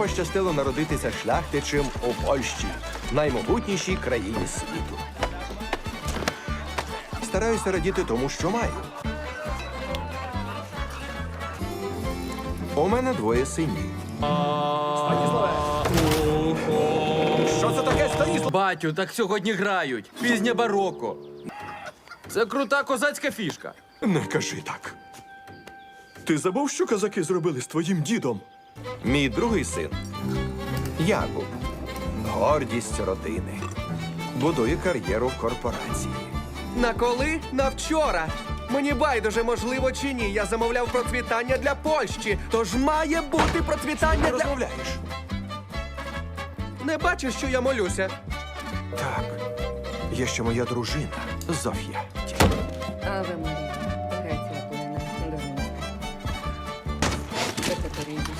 пощастило народитися шляхтичем у Польщі, наймогутнішій країні світу. Стараюся радіти тому, що маю. У мене двоє синів. Що це таке, Станіслав? Батю, так сьогодні грають. Пізнє бароко. Це крута козацька фішка. Не кажи так. Ти забув, що казаки зробили з твоїм дідом? Мій другий син Якуб. Гордість родини. Будує кар'єру в корпорації. На коли? На вчора. Мені байдуже, можливо чи ні. Я замовляв процвітання для Польщі. Тож має бути процвітання Ти для. розмовляєш? Не бачиш, що я молюся. Так. Є ще моя дружина Зофія. Аве Марія.